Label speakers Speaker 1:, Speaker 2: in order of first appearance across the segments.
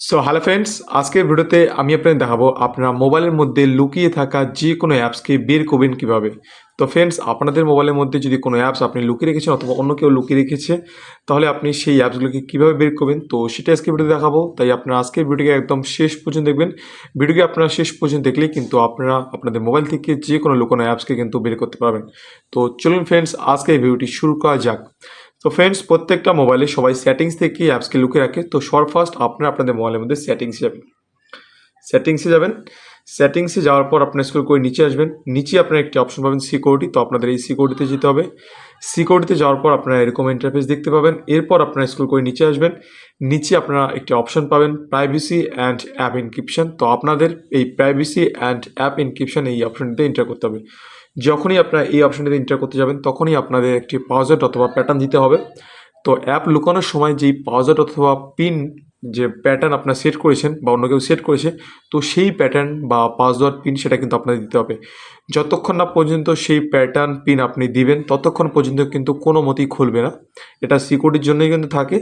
Speaker 1: So hello friends আজকের ভিডিওতে আমি আপনাদের দেখাবো আপনার মোবাইলের মধ্যে লুকিয়ে থাকা যে কোনো অ্যাপসকে বের করবেন কীভাবে। তো ফ্রেন্ডস আপনাদের মোবাইলের মধ্যে যদি কোনো অ্যাপস আপনি লুকিয়ে রেখেছেন অথবা অন্য কেউ লুকিয়ে রেখেছে, তাহলে আপনি সেই অ্যাপসগুলোকে কীভাবে বের করবেন? তো সেটা আজকে ভিডিও দেখাবো। তাই আপনারা আজকের ভিডিওকে একদম শেষ পর্যন্ত দেখবেন। ভিডিওকে আপনারা শেষ পর্যন্ত দেখলেই কিন্তু আপনারা আপনাদের মোবাইল থেকে যে কোনো লুকানো অ্যাপসকে কিন্তু বের করতে পারবেন। তো চলুন ফ্রেন্ডস আজকে এই ভিডিওটি শুরু করা যাক। তো ফ্রেন্ডস প্রত্যেকটা মোবাইলে সবাই সেটিংস থেকে অ্যাপসকে লুকিয়ে রাখে। তো সর ফার্স্ট আপনারা আপনাদের মোবাইলের মধ্যে সেটিংসে যাবেন। সেটিংসে যাবেন। সেটিংসে যাওয়ার পর আপনার স্কুল করে নিচে আসবেন। নিচে আপনার একটি অপশন পাবেন সিকিউরিটি তো আপনাদের এই সিকিউরিটিতে যেতে হবে। সিকিউরিটিতে যাওয়ার পর আপনারা এরকম ইন্টারফেস দেখতে পাবেন। এরপর আপনার স্কুল করে নিচে আসবেন। নিচে আপনারা একটি অপশন পাবেন প্রাইভেসি অ্যান্ড অ্যাপ ইনক্রিপশন তো আপনাদের এই প্রাইভেসি অ্যান্ড অ্যাপ ইনক্রিপশন এই অপশনটিতে এন্টার করতে হবে। যখনই আপনারা এই অপশনটিতে এন্টার করতে যাবেন, তখনই আপনাদের একটি পাওয়ার্ড অথবা প্যাটার্ন দিতে হবে। তো অ্যাপ লুকানোর সময় যেই পাওয়ার্ড অথবা পিন যে প্যাটার্ন আপনার সেট করেছেন বা অন্য কেউ সেট করেছে, তো সেই প্যাটার্ন বা পাসওয়ার্ড পিন সেটা কিন্তু আপনাকে দিতে হবে। যতক্ষণ না পর্যন্ত সেই প্যাটার্ন পিন আপনি দিবেন, ততক্ষণ পর্যন্ত কিন্তু কোনো মতেই খুলবে না। এটা সিকিউরিটির জন্যই কিন্তু থাকে।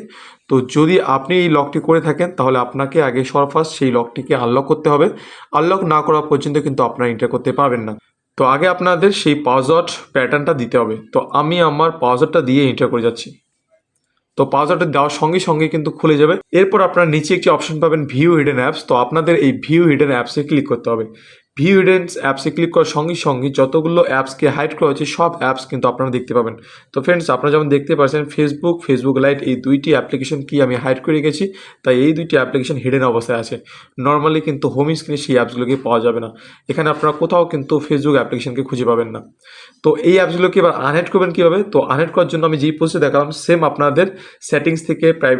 Speaker 1: তো যদি আপনি এই লকটি করে থাকেন, তাহলে আপনাকে আগে সরফার্স্ট সেই লকটিকে আনলক করতে হবে। আনলক না করা পর্যন্ত কিন্তু আপনারা এন্টার করতে পারবেন না। তো আগে আপনাদের সেই পাসওয়ার্ড প্যাটার্নটা দিতে হবে। তো আমি আমার পাসওয়ার্ডটা দিয়ে এন্টার করে যাচ্ছি। তো পাসওয়ার্ডটা দেওয়ার সঙ্গে সঙ্গে কিন্তু খুলে যাবে। এরপর আপনার নিচে একটি অপশন পাবেন ভিউ হিডেন অ্যাপস তো আপনাদের এই ভিউ হিডেন অ্যাপসে ক্লিক করতে হবে। ভিউ হিডেন অ্যাপসে ক্লিক করার সঙ্গে সঙ্গে যতগুলো অ্যাপসকে হাইড করা হয়েছে, সব অ্যাপস কিন্তু আপনারা দেখতে পাবেন। তো ফ্রেন্ডস আপনারা যেমন দেখতে পাচ্ছেন ফেসবুক ফেসবুক লাইট এই দুইটি অ্যাপ্লিকেশন কি আমি হাইড করে রেখেছি, তাই এই দুইটি অ্যাপ্লিকেশন হিডেন অবস্থায় আছে। নর্মালি কিন্তু হোম স্ক্রিনে সেই অ্যাপসগুলোকে পাওয়া যাবে না। এখানে আপনারা কোথাও কিন্তু ফেসবুক অ্যাপ্লিকেশনকে খুঁজে পাবেন না। তো এই অ্যাপসগুলোকে এবার আনহেড করবেন কীভাবে? তো আনহেড করার জন্য আমি যেই পোস্টে দেখালাম সেম আপনাদের সেটিংস থেকে প্রাই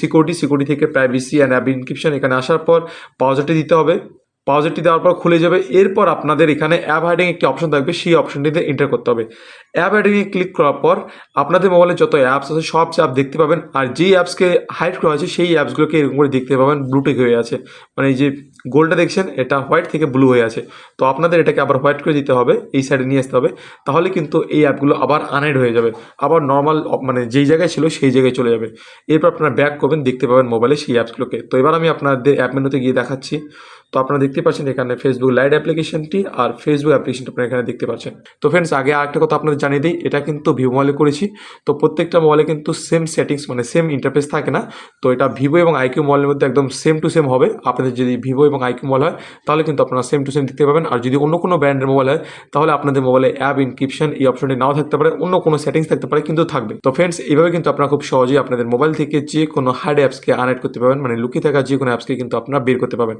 Speaker 1: সিকিউরিটি সিকিউরিটি থেকে প্রাইভেসি অ্যান্ড অ্যাপ ইনক্রিপশন এখানে আসার পর পাওয়ারটি দিতে হবে। পাওয়ারটি দেওয়ার পর খুলে যাবে। এরপর আপনাদের এখানে অ্যাপ হাইডিং একটি অপশন থাকবে। সেই অপশনটিতে এন্টার করতে হবে। অ্যাপ হাইডিংয়ে ক্লিক করার পর আপনাদের মোবাইলে যত অ্যাপস আছে, সব অ্যাপ দেখতে পাবেন। আর যেই অ্যাপসকে হাইড করা আছে সেই অ্যাপসগুলোকে এরকম করে দেখতে পাবেন। ব্লুটেক হয়ে আছে। মানে এই যে গোলটা দেখছেন, এটা হোয়াইট থেকে ব্লু হয়ে আছে। তো আপনাদের এটাকে আবার হোয়াইট করে দিতে হবে। এই সাইডে নিয়ে আসতে হবে। তাহলে কিন্তু এই অ্যাপগুলো আবার আনহাইড হয়ে যাবে। আবার নর্মাল মানে যেই জায়গায় ছিল, সেই জায়গায় চলে যাবে। এরপর আপনারা ব্যাক করবেন, দেখতে পাবেন মোবাইলে সেই অ্যাপসগুলোকে তো এবার আমি আপনাদের অ্যাপ মেনুতে গিয়ে দেখাচ্ছি। তো আপনারা দেখতে পাচ্ছেন এখানে ফেসবুক লাইট অ্যাপ্লিকেশনটি আর ফেসবুক অ্যাপ্লিকেশনটি আপনারা এখানে দেখতে পাচ্ছেন। তো ফ্রেন্ডস আগে আরেকটা কথা আপনাদের জানিয়ে দিই, এটা কিন্তু ভিভো মোবাইলে করেছি। তো প্রত্যেকটা মোবাইলে কিন্তু সেম সেটিংস মানে সেম ইন্টারফেস থাকে না। তো এটা ভিভো এবং আইকিউ মোবাইলের মধ্যে একদম সেম টু সেম হবে। আপনাদের যদি ভিভো এবং আইকিউ মোবাইল হয়, তাহলে কিন্তু আপনারা সেম টু সেম দেখতে পাবেন। আর যদি অন্য কোনো ব্র্যান্ডের মোবাইল হয়, তাহলে আপনাদের মোবাইলে অ্যাপ ইনক্রিপশন এই অপশনটি নাও থাকতে পারে, অন্য কোনো সেটিংস থাকতে পারে, কিন্তু থাকবে। তো ফ্রেন্ডস এইভাবে কিন্তু আপনারা খুব সহজেই আপনাদের মোবাইল থেকে যে কোনো হার্ড অ্যাপসকে আনএড করতে পারবেন মানে লুকিয়ে থাকা যে কোনো অ্যাপসকে কিন্তু আপনারা বের করতে পারবেন।